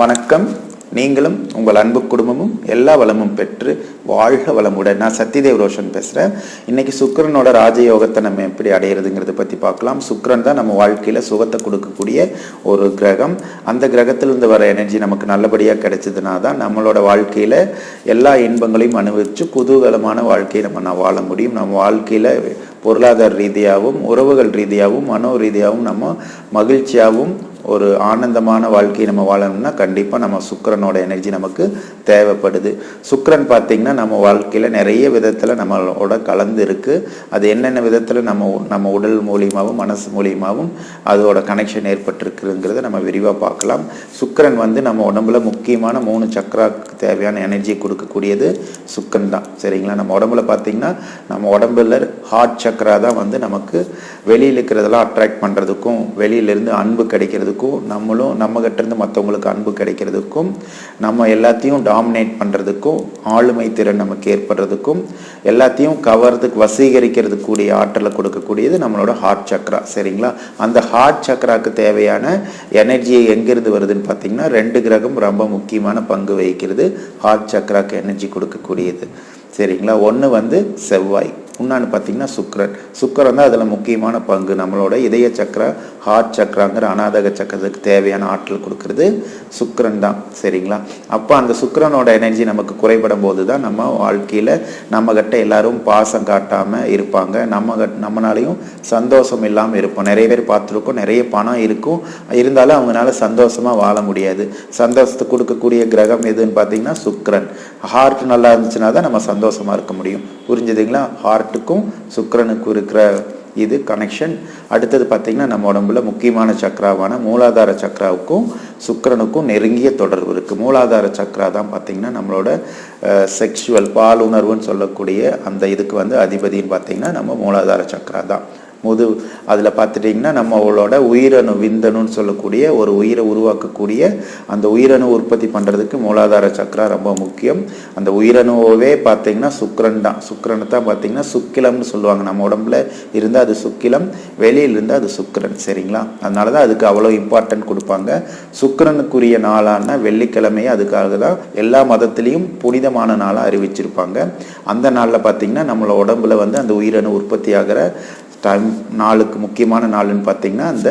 வணக்கம். நீங்களும் உங்கள் அன்பு குடும்பமும் எல்லா வளமும் பெற்று வாழ்க வளமுடன். நான் சத்யதேவ் ரோஷன் பேசுகிறேன் இன்னைக்கு சுக்கிரனோட ராஜயோகத்தை நம்ம எப்படி அடையிறதுங்கிறத பற்றி பார்க்கலாம். சுக்கரன் தான் நம்ம வாழ்க்கையில் சுகத்தை கொடுக்கக்கூடிய ஒரு கிரகம். அந்த கிரகத்திலிருந்து வர எனர்ஜி நமக்கு நல்லபடியாக கிடைச்சதுனா தான் நம்மளோட வாழ்க்கையில் எல்லா இன்பங்களையும் அனுபவித்து குதூகலமான வாழ்க்கையை நம்ம நான் வாழ முடியும். நம்ம வாழ்க்கையில் பொருளாதார ரீதியாகவும் உறவுகள் ரீதியாகவும் மனோ ரீதியாகவும் நம்ம மகிழ்ச்சியாகவும் ஒரு ஆனந்தமான வாழ்க்கையை நம்ம வாழணும்னா கண்டிப்பாக நம்ம சுக்கரனோட எனர்ஜி நமக்கு தேவைப்படுது. சுக்கிரன் பார்த்திங்கன்னா நம்ம வாழ்க்கையில் நிறைய விதத்தில் நம்மளோட கலந்து இருக்குது அது என்னென்ன விதத்தில் நம்ம நம்ம உடல் மூலியமாகவும் மனசு மூலியமாகவும் அதோட கனெக்ஷன் ஏற்பட்டிருக்குங்கிறத நம்ம விரிவாக பார்க்கலாம். சுக்கிரன் வந்து நம்ம உடம்புல முக்கியமான மூணு சக்கராக்கு தேவையான எனர்ஜியை கொடுக்கக்கூடியது சுக்கரன் தான். சரிங்களா? நம்ம உடம்புல பார்த்திங்கன்னா நம்ம உடம்புல ஹார்ட் சக்கரா தான் வந்து நமக்கு வெளியில் இருக்கிறதெல்லாம் அட்ராக்ட் பண்ணுறதுக்கும் வெளியிலேருந்து அன்பு கிடைக்கிறதுக்கும் நம்மளும் நம்மகிட்டேருந்து மற்றவங்களுக்கு அன்பு கிடைக்கிறதுக்கும் நம்ம எல்லாத்தையும் டாமினேட் பண்ணுறதுக்கும் ஆளுமை திறன் நமக்கு ஏற்படுறதுக்கும் எல்லாத்தையும் கவர்றதுக்கு வசீகரிக்கிறது கூடிய ஆற்றலை கொடுக்கக்கூடியது நம்மளோட ஹார்ட் சக்கரா சரிங்களா? அந்த ஹார்ட் சக்கராக்கு தேவையான எனர்ஜியை எங்கேருந்து வருதுன்னு பார்த்தீங்கன்னா ரெண்டு கிரகம் ரொம்ப முக்கியமான பங்கு வகிக்கிறது ஹார்ட் சக்கராக்கு எனர்ஜி கொடுக்கக்கூடியது. சரிங்களா? ஒன்று வந்து செவ்வாய். இன்னொன்று பார்த்தீங்கன்னா சுக்கரன். சுக்கரன் தான் அதில் முக்கியமான பங்கு. நம்மளோட இதய சக்கரா ஹார்ட் சக்கராங்கிற அநாதக சக்கரத்துக்கு தேவையான ஆற்றல் கொடுக்கறது சுக்கரன் தான். சரிங்களா? அப்போ அந்த சுக்கரனோட எனர்ஜி நமக்கு குறைபடும் போது தான் நம்ம வாழ்க்கையில் நம்மக்கிட்ட எல்லாரும் பாசம் காட்டாமல் இருப்பாங்க. நம்ம கட் நம்மளாலையும் சந்தோஷம் இல்லாமல் இருப்போம். நிறைய பேர் பார்த்துருக்கோம். நிறைய பணம் இருக்கும். இருந்தாலும் அவங்களால சந்தோஷமாக வாழ முடியாது. சந்தோஷத்தை கொடுக்கக்கூடிய கிரகம் எதுன்னு பார்த்தீங்கன்னா சுக்கரன். ஹார்ட் நல்லா இருந்துச்சுன்னா தான் நம்ம சந்தோஷமாக இருக்க முடியும். புரிஞ்சுதுங்களா? ஹார்ட்டுக்கும் சுக்கரனுக்கும் இருக்கிற இது கனெக்ஷன் அடுத்தது பார்த்திங்கன்னா நம்ம உடம்புல முக்கியமான சக்கராவான மூலாதார சக்கராவுக்கும் சுக்கரனுக்கும் நெருங்கிய தொடர்பு இருக்குது மூலாதார சக்கரா தான் பார்த்திங்கன்னா நம்மளோட செக்ஷுவல் பாலுணர்வுன்னு சொல்லக்கூடிய அந்த இதுக்கு வந்து அதிபதின்னு பார்த்திங்கன்னா நம்ம மூலாதார சக்கரா தான். முது அதில் பார்த்துட்டிங்கன்னா நம்மளோட உயிரணு விந்தணுன்னு சொல்லக்கூடிய ஒரு உயிரை உருவாக்கக்கூடிய அந்த உயிரணு உற்பத்தி பண்ணுறதுக்கு மூலாதார சக்கரா ரொம்ப முக்கியம். அந்த உயிரணுவே பார்த்தீங்கன்னா சுக்கரன் தான். சுக்கரனை தான் பார்த்தீங்கன்னா சுக்கிலம்னு சொல்லுவாங்க. நம்ம உடம்புல இருந்தால் அது சுக்கிலம் வெளியில் இருந்தால் அது சுக்கரன். சரிங்களா? அதனால தான் அதுக்கு அவ்வளோ இம்பார்ட்டன்ட் கொடுப்பாங்க. சுக்கரனுக்குரிய நாளான வெள்ளிக்கிழமையே அதுக்காக தான் எல்லா மதத்துலேயும் புனிதமான நாளாக அறிவிச்சிருப்பாங்க. அந்த நாளில் பார்த்தீங்கன்னா நம்மளோட உடம்புல வந்து அந்த உயிரணு உற்பத்தி ஆகிற டைம் நாளுக்கு முக்கியமான நாளுன்னு பார்த்தீங்கன்னா அந்த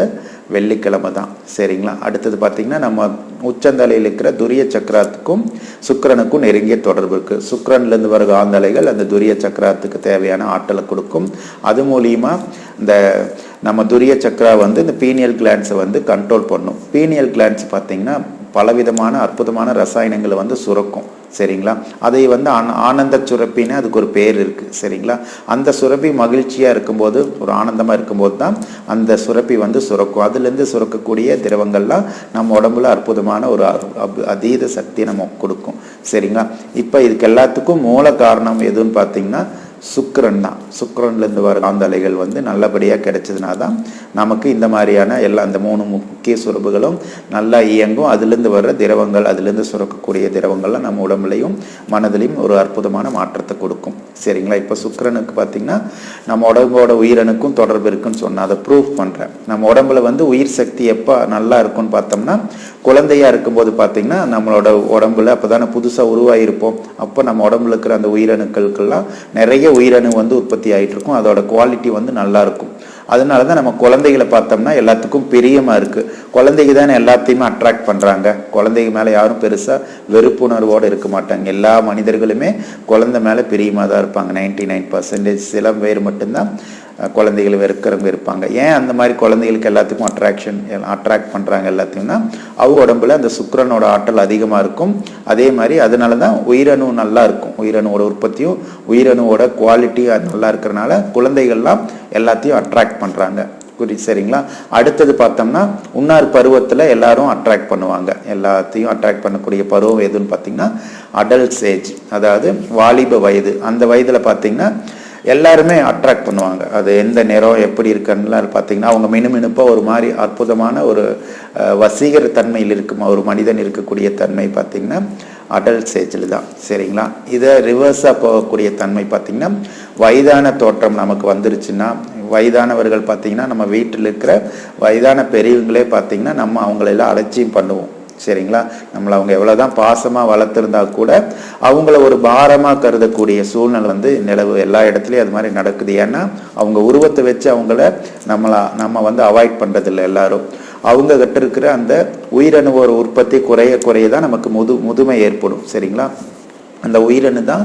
வெள்ளிக்கிழமை தான். சரிங்களா? அடுத்தது பார்த்தீங்கன்னா நம்ம உச்சந்தலையில் இருக்கிற துரிய சக்கராத்துக்கும் சுக்கரனுக்கும் நெருங்கிய தொடர்பு இருக்குது சுக்கரன்லேருந்து வர காந்தலைகள் அந்த துரிய சக்கராத்துக்கு தேவையான ஆற்றலை கொடுக்கும். அது மூலியமாக இந்த நம்ம துரிய சக்கரா வந்து இந்த பீனியல் கிளான்ஸை வந்து கண்ட்ரோல் பண்ணும். பீனியல் கிளான்ஸ் பார்த்தீங்கன்னா பலவிதமான அற்புதமான ரசாயனங்களை வந்து சுரக்கும். சரிங்களா? அதை வந்து ஆன ஆனந்த சுரப்பின்னு அதுக்கு ஒரு பேர் இருக்குது சரிங்களா? அந்த சுரப்பி மகிழ்ச்சியாக இருக்கும்போது ஒரு ஆனந்தமாக இருக்கும்போது தான் அந்த சுரப்பி வந்து சுரக்கும். அதுலேருந்து சுரக்கக்கூடிய திரவங்கள்லாம் நம்ம உடம்புல அற்புதமான ஒரு அதீத சக்தி நம்ம கொடுக்கும். சரிங்களா? இப்போ இதுக்கு எல்லாத்துக்கும் மூல காரணம் எதுன்னு பார்த்தீங்கன்னா சுக்கரன் தான் சுக்கரன்லேருந்து வர காந்தலைகள் வந்து நல்லபடியாக கிடைச்சதுனா தான் நமக்கு இந்த மாதிரியான எல்லா அந்த மூணு முக்கிய சுரப்புகளும் நல்லா இயங்கும். அதுலேருந்து வர்ற திரவங்கள் அதுலேருந்து சுரக்கக்கூடிய திரவங்கள்லாம் நம்ம உடம்புலையும் மனதிலையும் ஒரு அற்புதமான மாற்றத்தை கொடுக்கும். சரிங்களா? இப்போ சுக்கரனுக்கு பார்த்திங்கன்னா நம்ம உடம்போட உயிரணுக்கும் தொடர்பு இருக்குன்னு சொன்னால் அதை ப்ரூவ் பண்ணுறேன் நம்ம உடம்புல வந்து உயிர் சக்தி எப்போ நல்லா இருக்கும்னு பார்த்தோம்னா குழந்தையாக இருக்கும்போது பார்த்திங்கன்னா நம்மளோட உடம்புல அப்போ தானே புதுசாக உருவாகிருப்போம் அப்போ நம்ம உடம்புல இருக்கிற அந்த உயிரணுக்களுக்கெல்லாம் நிறைய உயிரணு வந்து உற்பத்தி ஆகிட்டு இருக்கும் அதோட குவாலிட்டி வந்து நல்லா இருக்கும் அதனால தான் நம்ம குழந்தைகளை பார்த்தோம்னா எல்லாத்துக்கும் பிரியமாக இருக்குது குழந்தைங்க தானே எல்லாத்தையுமே அட்ராக்ட் பண்ணுறாங்க குழந்தைங்க மேலே யாரும் பெருசாக வெறுப்புணர்வோடு இருக்க மாட்டாங்க. எல்லா மனிதர்களுமே குழந்தை மேலே பிரியமாக தான் இருப்பாங்க. நைன்டி நைன் பர்சன்டேஜ் சில பேர் மட்டும்தான் குழந்தைகள் வெறுக்கிறவங்க இருப்பாங்க. ஏன் அந்த மாதிரி குழந்தைகளுக்கு எல்லாத்துக்கும் அட்ராக்ஷன் அட்ராக்ட் பண்ணுறாங்க எல்லாத்தையும்னா அவங்க உடம்புல அந்த சுக்கரனோட ஆற்றல் அதிகமாக இருக்கும். அதே மாதிரி அதனால தான் உயிரணு நல்லா இருக்கும். உயிரணுவோட உற்பத்தியும் உயிரணுவோட குவாலிட்டி நல்லா இருக்கிறனால குழந்தைகள்லாம் எல்லாத்தையும் அட்ராக்ட் பண்ணுறாங்க குறி சரிங்களா? அடுத்தது பார்த்தோம்னா உன்னார் பருவத்தில் எல்லாரும் அட்ராக்ட் பண்ணுவாங்க. எல்லாத்தையும் அட்ராக்ட் பண்ணக்கூடிய பருவம் எதுன்னு பார்த்தீங்கன்னா அடல்ட்ஸ் ஏஜ் அதாவது வாலிப வயது. அந்த வயதில் பார்த்தீங்கன்னா எல்லாருமே அட்ராக்ட் பண்ணுவாங்க. அது எந்த நிறம் எப்படி இருக்குன்னு பார்த்தீங்கன்னா அவங்க மினுமினுப்பாக ஒரு மாதிரி அற்புதமான ஒரு வசீகர தன்மையில் இருக்கும். ஒரு மனிதன் இருக்கக்கூடிய தன்மை பார்த்திங்கன்னா அடல்ட் ஏஜில் தான். சரிங்களா? இதை ரிவர்ஸாக போகக்கூடிய தன்மை பார்த்திங்கன்னா வயதான தோற்றம் நமக்கு வந்துருச்சுன்னா வயதானவர்கள் பார்த்திங்கன்னா நம்ம வீட்டில் இருக்கிற வயதான பெரியவங்களே பார்த்திங்கன்னா நம்ம அவங்களெல்லாம் அலட்சியம் பண்ணுவோம். சரிங்களா? நம்மளை அவங்க எவ்வளோதான் பாசமாக வளர்த்துருந்தா கூட அவங்கள ஒரு பாரமாக கருதக்கூடிய சூழ்நிலை வந்து நிலவு எல்லா இடத்துலையும் அது மாதிரி நடக்குது. ஏன்னா அவங்க உருவத்தை வச்சு அவங்கள நம்மளை நம்ம வந்து அவாய்ட் பண்ணுறதில்ல எல்லாரும். அவங்க கிட்ட இருக்கிற அந்த உயிரணு ஒரு உற்பத்தி குறைய குறைய தான் நமக்கு முது முதுமை ஏற்படும். சரிங்களா? அந்த உயிரணு தான்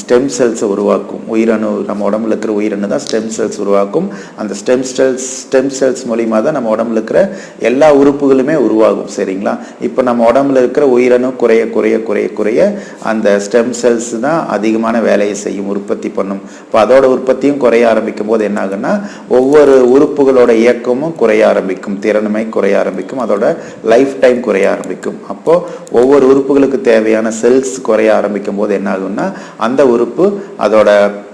ஸ்டெம் செல்ஸை உருவாக்கும். உயிரணு நம்ம உடம்புல இருக்கிற உயிரணு தான் ஸ்டெம் செல்ஸ் உருவாக்கும். அந்த ஸ்டெம் செல்ஸ் ஸ்டெம் செல்ஸ் மூலிமா தான் நம்ம உடம்புல இருக்கிற எல்லா உறுப்புகளுமே உருவாகும். சரிங்களா? இப்போ நம்ம உடம்புல இருக்கிற உயிரணு குறைய குறைய குறைய குறைய அந்த ஸ்டெம் செல்ஸ் தான் அதிகமான வேலையை செய்யும் உற்பத்தி பண்ணும். இப்போ அதோட உற்பத்தியும் குறைய ஆரம்பிக்கும் போது என்ன ஆகுன்னா ஒவ்வொரு உறுப்புகளோட இயக்கமும் குறைய ஆரம்பிக்கும். திறனுமை குறைய ஆரம்பிக்கும். அதோட லைஃப் டைம் குறைய ஆரம்பிக்கும். அப்போ ஒவ்வொரு உறுப்புகளுக்கு தேவையான செல்ஸ் குறைய ஆரம்பிக்கும் போது என்ன ஆகும்னா அந்த உறுப்பு அதோட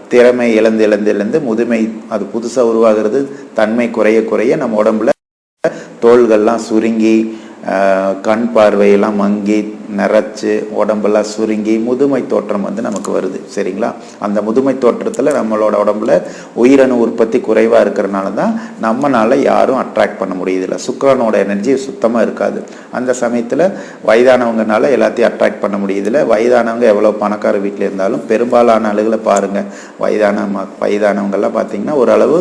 திறமை இழந்து இழந்து இழந்து முதுமை அது புதுசாக உருவாகிறது. தன்மை குறைய குறைய நம்ம உடம்புல தோள்கள்லாம் சுருங்கி கண் பார்வையெல்லாம் மங்கி நிறச்சி உடம்பெல்லாம் சுருங்கி முதுமை தோற்றம் வந்து நமக்கு வருது. சரிங்களா? அந்த முதுமை தோற்றத்தில் நம்மளோட உடம்புல உயிரணு உற்பத்தி குறைவாக இருக்கிறனால தான் நம்மளால் யாரும் அட்ராக்ட் பண்ண முடியுதில்ல. சுக்கரனோட எனர்ஜி சுத்தமாக இருக்காது. அந்த சமயத்தில் வயதானவங்கனால எல்லாத்தையும் அட்ராக்ட் பண்ண முடியுதில்ல. வயதானவங்க எவ்வளோ பணக்கார வீட்டில் இருந்தாலும் பெரும்பாலான ஆளுகளை பாருங்கள் வயதான வயதானவங்கள்லாம் பார்த்திங்கன்னா பார்த்தீங்கன்னா ஓரளவு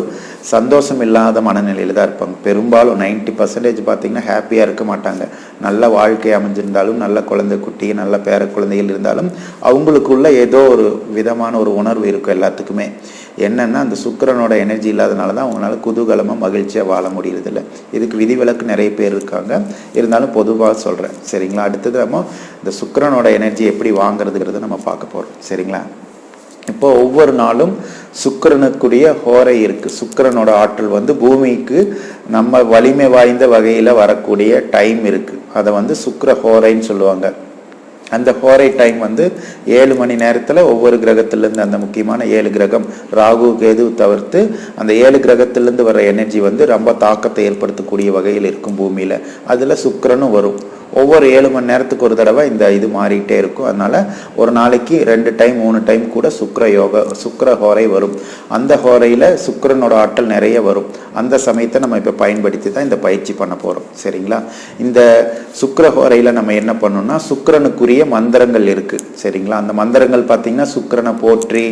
சந்தோஷம் இல்லாத மனநிலையில் தான் இருப்பாங்க. பெரும்பாலும் நைன்ட்டி பர்சன்டேஜ் பார்த்தீங்கன்னா ஹாப்பியாக இருக்க மாட்டாங்க. நல்ல வாழ்க்கை அமைஞ்சிருந்தாலும் நல்ல குழந்தை குழந்தை குட்டி நல்ல பேர குழந்தைகள் இருந்தாலும் அவங்களுக்குள்ள ஏதோ ஒரு விதமான ஒரு உணர்வு இருக்கும் எல்லாத்துக்குமே. என்னென்னா அந்த சுக்கரனோட எனர்ஜி இல்லாதனால தான் அவங்களால குதூகலமாக மகிழ்ச்சியாக வாழ முடியறதில்ல. இதுக்கு விதிவிலக்கு நிறைய பேர் இருக்காங்க. இருந்தாலும் பொதுவாக சொல்கிறேன் சரிங்களா? அடுத்தது நம்ம இந்த சுக்கரனோட எனர்ஜி எப்படி வாங்குறதுங்கிறத நம்ம பார்க்க போகிறோம் சரிங்களா? இப்போ ஒவ்வொரு நாளும் சுக்கிரனுக்குரிய ஹோரை இருக்கு. சுக்கரனோட ஆற்றல் வந்து பூமிக்கு நம்ம வலிமை வாய்ந்த வகையில் வரக்கூடிய டைம் இருக்கு. அதை வந்து சுக்கர ஹோரைன்னு சொல்லுவாங்க. அந்த ஹோரை டைம் வந்து ஏழு மணி நேரத்தில் ஒவ்வொரு கிரகத்திலேருந்து அந்த முக்கியமான ஏழு கிரகம் ராகு கேது தவிர்த்து அந்த ஏழு கிரகத்திலேருந்து வர எனர்ஜி வந்து ரொம்ப தாக்கத்தை ஏற்படுத்தக்கூடிய வகையில் இருக்கும் பூமியில். அதில் சுக்கரனும் வரும். ஒவ்வொரு ஏழு மணி நேரத்துக்கு ஒரு தடவை இந்த இது மாறிட்டே இருக்கும். அதனால ஒரு நாளைக்கு ரெண்டு டைம் மூணு டைம் கூட சுக்கர யோக சுக்கர ஹோரை வரும். அந்த ஹோரையில் சுக்கரனோட ஆற்றல் நிறைய வரும். அந்த சமயத்தை நம்ம இப்போ பயன்படுத்தி தான் இந்த பயிற்சி பண்ண போகிறோம் சரிங்களா? இந்த சுக்கர ஹோரையில் நம்ம என்ன பண்ணோம்னா சுக்கிரனுக்குரிய மந்திரங்கள் இருக்குது சரிங்களா? அந்த மந்திரங்கள் பார்த்தீங்கன்னா சுக்கரனை போற்றி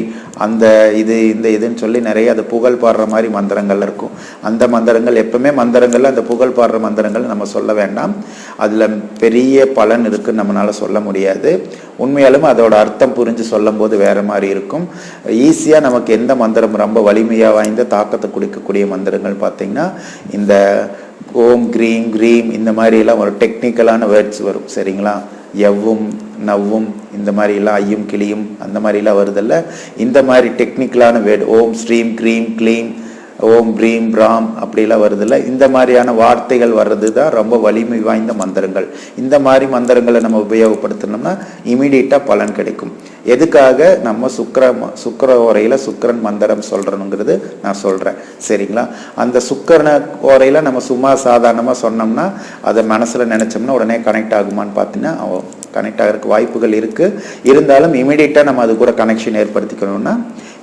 அந்த இது இந்த இதுன்னு சொல்லி நிறைய அது புகழ் பாடுற மாதிரி மந்திரங்கள் இருக்கும். அந்த மந்திரங்கள் எப்பவுமே மந்திரங்கள்ல அந்த புகழ் பாடுற மந்திரங்கள் நம்ம சொல்ல வேண்டாம். அதில் பெரிய பலன் இருக்குன்னு நம்மளால சொல்ல முடியாது. உண்மையாலும் அதோட அர்த்தம் புரிஞ்சு சொல்லும் போது வேற மாதிரி இருக்கும். ஈஸியாக நமக்கு எந்த மந்திரம் ரொம்ப வலிமையாக வாய்ந்த தாக்கத்தை கொடுக்கக்கூடிய மந்திரங்கள் பார்த்தீங்கன்னா இந்த ஓம் க்ரீம் க்ரீம் இந்த மாதிரிலாம் ஒரு டெக்னிக்கலான வேர்ட்ஸ் வரும். சரிங்களா? எவ்வும் நவ்வும் இந்த மாதிரிலாம் ஐயும் கிளியும் அந்த மாதிரிலாம் வருதில்ல. இந்த மாதிரி டெக்னிக்கலான வேர்டு ஓம் ஸ்ரீம் க்ரீம் க்ளீம் ஓம் ப்ரீம் பிராம் அப்படிலாம் வருதுல்ல. இந்த மாதிரியான வார்த்தைகள் வர்றது தான் ரொம்ப வலிமை வாய்ந்த மந்திரங்கள். இந்த மாதிரி மந்திரங்களை நம்ம உபயோகப்படுத்தினோம்னா இமீடியட்டாக பலன் கிடைக்கும். எதுக்காக நம்ம சுக்கர சுக்கர உரையில் சுக்கரன் மந்திரம் சொல்கிறனுங்கிறது நான் சொல்கிறேன் சரிங்களா? அந்த சுக்கரன உரையில் நம்ம சும்மா சாதாரணமாக சொன்னோம்னா அதை மனசில் நினச்சோம்னா உடனே கனெக்ட் ஆகுமான்னு பார்த்தீங்கன்னா கனெக்ட் ஆகிறதுக்கு வாய்ப்புகள் இருக்குது இருந்தாலும் இமீடியட்டாக நம்ம அது கூட கனெக்ஷன் ஏற்படுத்திக்கணும்னா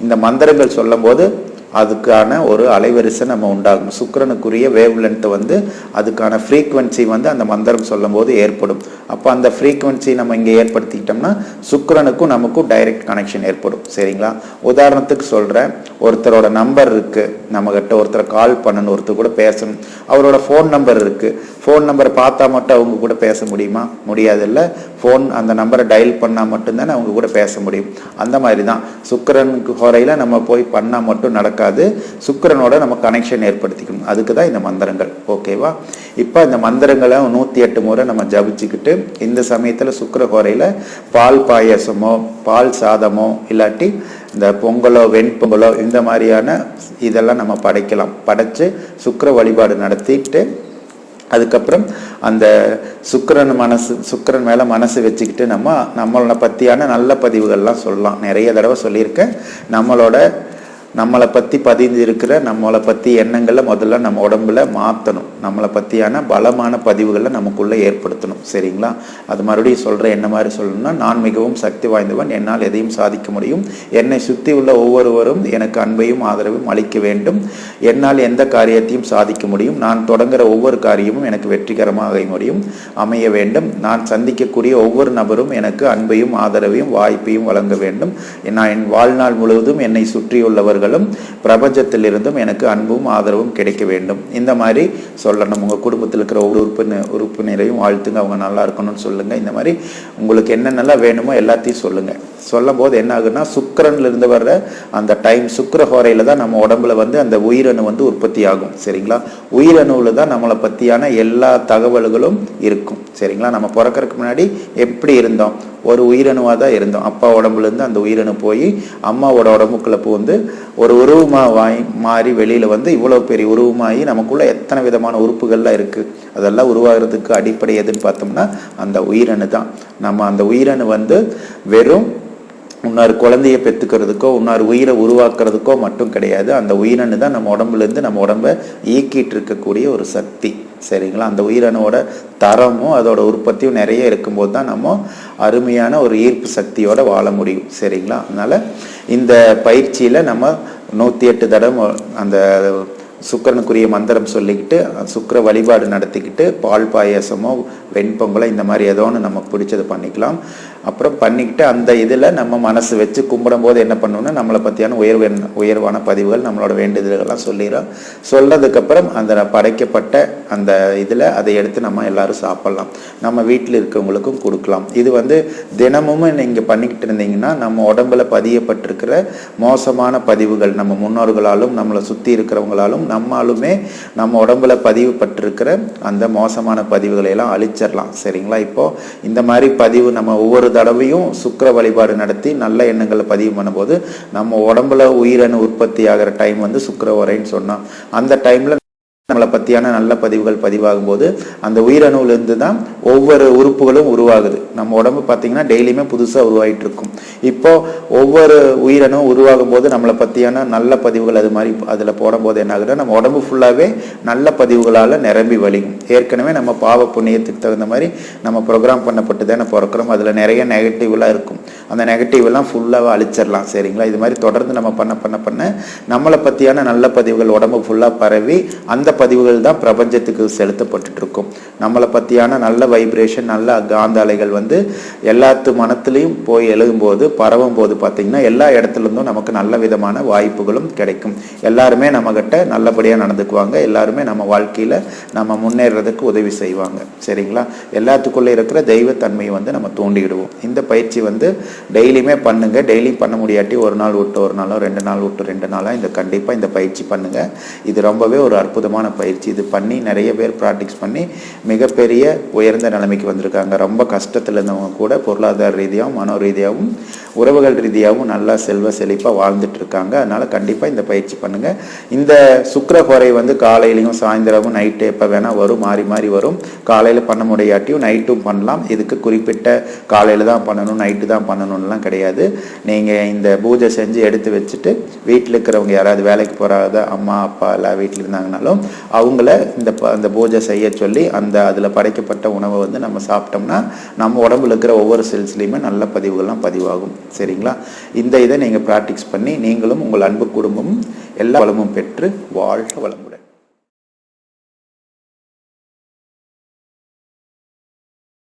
இந்த மந்திரங்கள் சொல்லும்போது அதுக்கான ஒரு அலைவரிசை நம்ம உண்டாகும். சுக்கரனுக்குரிய வேவ் லென்த் வந்து அதுக்கான ஃப்ரீக்குவென்சி வந்து அந்த மந்திரம் சொல்லும் போது ஏற்படும். அப்போ அந்த ஃப்ரீக்குவென்சி நம்ம இங்கே ஏற்படுத்திக்கிட்டோம்னா சுக்கரனுக்கும் நமக்கும் டைரக்ட் கனெக்ஷன் ஏற்படும். சரிங்களா? உதாரணத்துக்கு சொல்கிறேன் ஒருத்தரோட நம்பர் இருக்குது நம்மகிட்ட ஒருத்தரை கால் பண்ணணும் ஒருத்தர் கூட பேசணும் அவரோட ஃபோன் நம்பர் இருக்குது ஃபோன் நம்பரை பார்த்தா மட்டும் அவங்க கூட பேச முடியுமா? முடியாதுல்ல. ஃபோன் அந்த நம்பரை டயல் பண்ணால் மட்டும்தானே அவங்க கூட பேச முடியும். அந்த மாதிரி தான் சுக்கரனுக்கு ஹோரையில் நம்ம போய் பண்ணால் மட்டும் நடக்காது. சுக்கரனோட நம்ம கனெக்ஷன் ஏற்படுத்திக்கணும். அதுக்கு தான் இந்த மந்திரங்கள். ஓகேவா இப்போ இந்த மந்திரங்களை நூற்றி எட்டு முறை நம்ம ஜபிச்சுக்கிட்டு இந்த சமயத்தில் சுக்கர ஹோரையில் பால் பாயசமோ பால் சாதமோ இல்லாட்டி இந்த பொங்கலோ வெண்பொங்கலோ இந்த மாதிரியான இதெல்லாம் நம்ம படைக்கலாம். படைச்சு சுக்கர வழிபாடு நடத்திட்டு அதுக்கப்புறம் அந்த சுக்கரன் மனசு சுக்கிரன் மேலே மனசு வச்சுக்கிட்டு நம்ம நம்மளோட பற்றியான நல்ல பதிவுகள்லாம் சொல்லலாம். நிறைய தடவை சொல்லியிருக்கேன். நம்மளோட நம்மளை பற்றி பதிந்து இருக்கிற நம்மளை பற்றி எண்ணங்களை முதல்ல நம்ம உடம்புல மாற்றணும் நம்மளை பற்றியான பலமான பதிவுகளை நமக்குள்ளே ஏற்படுத்தணும். சரிங்களா? அது மறுபடியும் சொல்கிற என்ன மாதிரி சொல்லணும்னா நான் மிகவும் சக்தி வாய்ந்தவன் என்னால் எதையும் சாதிக்க முடியும். என்னை சுற்றி உள்ள ஒவ்வொருவரும் எனக்கு அன்பையும் ஆதரவும் அளிக்க வேண்டும். என்னால் எந்த காரியத்தையும் சாதிக்க முடியும். நான் தொடங்குற ஒவ்வொரு காரியமும் எனக்கு வெற்றிகரமாக முடியும் அமைய வேண்டும். நான் சந்திக்கக்கூடிய ஒவ்வொரு நபரும் எனக்கு அன்பையும் ஆதரவையும் வாய்ப்பையும் வழங்க வேண்டும். நான் என் வாழ்நாள் முழுவதும் என்னை சுற்றியுள்ளவர்கள் சுற்றியுள்ளவர்களும் பிரபஞ்சத்திலிருந்தும் எனக்கு அன்பும் ஆதரவும் கிடைக்க வேண்டும். இந்த மாதிரி சொல்லணும். உங்கள் குடும்பத்தில் இருக்கிற ஒவ்வொரு உறுப்பினர் உறுப்பினரையும் வாழ்த்துங்க. அவங்க நல்லா இருக்கணும்னு சொல்லுங்கள் இந்த மாதிரி உங்களுக்கு என்னென்னலாம் வேணுமோ எல்லாத்தையும் சொல்லுங்கள் சொல்லும் போது என்ன ஆகுன்னா சுக்கரன்ல இருந்து வர்ற அந்த டைம் சுக்கர ஹோரையில் தான் நம்ம உடம்புல வந்து அந்த உயிரணு வந்து உற்பத்தி ஆகும் சரிங்களா? உயிரணுவில் தான் நம்மளை பற்றியான எல்லா தகவல்களும் இருக்கும். சரிங்களா? நம்ம பிறக்கிறதுக்கு முன்னாடி எப்படி இருந்தோம்? ஒரு உயிரணுவாக தான் இருந்தோம். அப்பா உடம்புலேருந்து அந்த உயிரணு போய் அம்மாவோட உடம்புக்குள்ளே பூந்து ஒரு உருவமாக வாய் மாறி வெளியில் வந்து இவ்வளோ பெரிய உருவமாகி நமக்குள்ள எத்தனை விதமான உறுப்புகள்லாம் இருக்குது அதெல்லாம் உருவாகிறதுக்கு அடிப்படை எதுன்னு பார்த்தோம்னா அந்த உயிரணு தான் நம்ம அந்த உயிரணு வந்து வெறும் இன்னொரு குழந்தைய பெற்றுக்கிறதுக்கோ இன்னொரு உயிரை உருவாக்குறதுக்கோ மட்டும் கிடையாது. அந்த உயிரணு தான் நம்ம உடம்புலேருந்து நம்ம உடம்பை இயக்கிட்டு இருக்கக்கூடிய ஒரு சக்தி. சரிங்களா? அந்த உயிரணுவோட தரமும் அதோட உற்பத்தியும் நிறைய இருக்கும்போது தான் நம்ம அருமையான ஒரு ஈர்ப்பு சக்தியோட வாழ முடியும். சரிங்களா? அதனால் இந்த பயிற்சியில் நம்ம நூற்றி எட்டு தடவை அந்த சுக்கரனுக்குரிய மந்திரம் சொல்லிக்கிட்டு சுக்கர வழிபாடு நடத்திக்கிட்டு பால் பாயாசமோ வெண்பொங்கலோ இந்த மாதிரி ஏதோ ஒன்று நமக்கு பிடிச்சது பண்ணிக்கலாம். அப்புறம் பண்ணிக்கிட்டு அந்த இதில் நம்ம மனசு வச்சு கும்பிடும் போது என்ன பண்ணணும்னா நம்மளை பற்றியான உயர்வு உயர்வான பதிவுகள் நம்மளோட வேண்டுதல்கள்லாம் சொல்லிடுறோம். சொல்கிறதுக்கப்புறம் அந்த படைக்கப்பட்ட அந்த இதில் அதை எடுத்து நம்ம எல்லாரும் சாப்பிட்லாம். நம்ம வீட்டில் இருக்கவங்களுக்கும் கொடுக்கலாம். இது வந்து தினமும் நீங்கள் பண்ணிக்கிட்டு இருந்தீங்கன்னா நம்ம உடம்புல பதியப்பட்டிருக்கிற மோசமான பதிவுகள் நம்ம முன்னோர்களாலும் நம்மளை சுற்றி இருக்கிறவங்களாலும் நம்மாலுமே நம்ம உடம்புல பதிவுப்பட்டிருக்கிற அந்த மோசமான பதிவுகளையெல்லாம் அழிச்சிடலாம். சரிங்களா? இப்போது இந்த மாதிரி பதிவு நம்ம ஒவ்வொரு தடவையும் சுக்கர வழிபாடு நடத்தி நல்ல எண்ணங்களை பதிவு பண்ணும்போது நம்ம உடம்புல உயிரணு உற்பத்தி ஆகிற டைம் வந்து சுக்கர உரைன்னு சொன்னோம். அந்த டைம்ல நம்மளை பற்றியான நல்ல பதிவுகள் பதிவாகும் போது அந்த உயிரணுவிலிருந்து தான் ஒவ்வொரு உறுப்புகளும் உருவாகுது. நம்ம உடம்பு பார்த்தீங்கன்னா டெய்லியுமே புதுசாக உருவாகிட்டு இருக்கும் இப்போது ஒவ்வொரு உயிரணும் உருவாகும் போது நம்மளை பற்றியான நல்ல பதிவுகள் அது மாதிரி அதில் போடும்போது என்ன ஆகுதுன்னா நம்ம உடம்பு ஃபுல்லாகவே நல்ல பதிவுகளால் நிரம்பி வலிக்கும் ஏற்கனவே நம்ம பாவ புண்ணியத்துக்கு தகுந்த மாதிரி நம்ம ப்ரோக்ராம் பண்ணப்பட்டு தானே பிறக்கிறோம் அதில் நிறைய நெகட்டிவ்லாம் இருக்கும். அந்த நெகட்டிவெல்லாம் ஃபுல்லாக அழிச்சிடலாம் சரிங்களா? இது மாதிரி தொடர்ந்து நம்ம பண்ண பண்ண பண்ண நம்மளை பற்றியான நல்ல பதிவுகள் உடம்பு ஃபுல்லாக பரவி அந்த பதிவுகள் தான் பிரபஞ்சத்துக்கு செலுத்தப்பட்டுட்டு இருக்கும் நம்மளை பற்றியான நல்ல வைப்ரேஷன் நல்ல காந்த அலைகள் வந்து எல்லாத்து மனத்துலேயும் போய் எழுகும்போது பரவும் போது பார்த்தீங்கன்னா எல்லா இடத்துல இருந்தும் நமக்கு நல்ல விதமான வாய்ப்புகளும் கிடைக்கும். எல்லாருமே நம்மக்கிட்ட நல்லபடியாக நடந்துக்குவாங்க. எல்லாருமே நம்ம வாழ்க்கையில் நம்ம முன்னேறதுக்கு உதவி செய்வாங்க. சரிங்களா? எல்லாத்துக்குள்ளே இருக்கிற தெய்வத்தன்மையை வந்து நம்ம தூண்டிடுவோம். இந்த பயிற்சி வந்து டெய்லியுமே பண்ணுங்கள் டெய்லியும் பண்ண முடியாட்டி ஒரு நாள் விட்டு ஒரு நாளோ ரெண்டு நாள் விட்டு ரெண்டு நாளாக இந்த கண்டிப்பாக இந்த பயிற்சி பண்ணுங்கள் இது ரொம்பவே ஒரு அற்புதமான பயிற்சி. இது பண்ணி நிறைய பேர் ப்ராக்டிஸ் பண்ணி மிகப்பெரிய உயர்ந்த நிலைமைக்கு வந்திருக்காங்க. ரொம்ப கஷ்டத்தில் இருந்தவங்க கூட பொருளாதார ரீதியாகவும் மனோ ரீதியாகவும் உறவுகள் ரீதியாகவும் நல்லா செல்வ செழிப்பாக வாழ்ந்துட்டு இருக்காங்க அதனால் கண்டிப்பாக இந்த பயிற்சி பண்ணுங்கள் இந்த சுக்கரஹோரை வந்து காலையிலையும் சாயந்தரமும் நைட்டு எப்போ வேணால் வரும் மாறி மாறி வரும். காலையில் பண்ண முடியாட்டியும் நைட்டும் பண்ணலாம். இதுக்கு குறிப்பிட்ட காலையில் தான் பண்ணணும் நைட்டு தான் பண்ணணும்லாம் கிடையாது. நீங்கள் இந்த பூஜை செஞ்சு எடுத்து வச்சுட்டு வீட்டில் இருக்கிறவங்க யாராவது வேலைக்கு போகாத அம்மா அப்பா எல்லாம் வீட்டில் இருந்தாங்கனாலும் அவங்கள இந்த அந்த பூஜை செய்ய சொல்லி அந்த அதில் படைக்கப்பட்ட உணவு உணவை வந்து நம்ம சாப்பிட்டோம்னா நம்ம உடம்புல இருக்கிற ஒவ்வொரு செல்ஸ்லையுமே நல்ல பதிவுகள்லாம் பதிவாகும். சரிங்களா? இந்த இதை நீங்கள் ப்ராக்டிஸ் பண்ணி நீங்களும் உங்கள் அன்பு குடும்பமும் எல்லா வளமும் பெற்று வாழ்க வளமுடன்.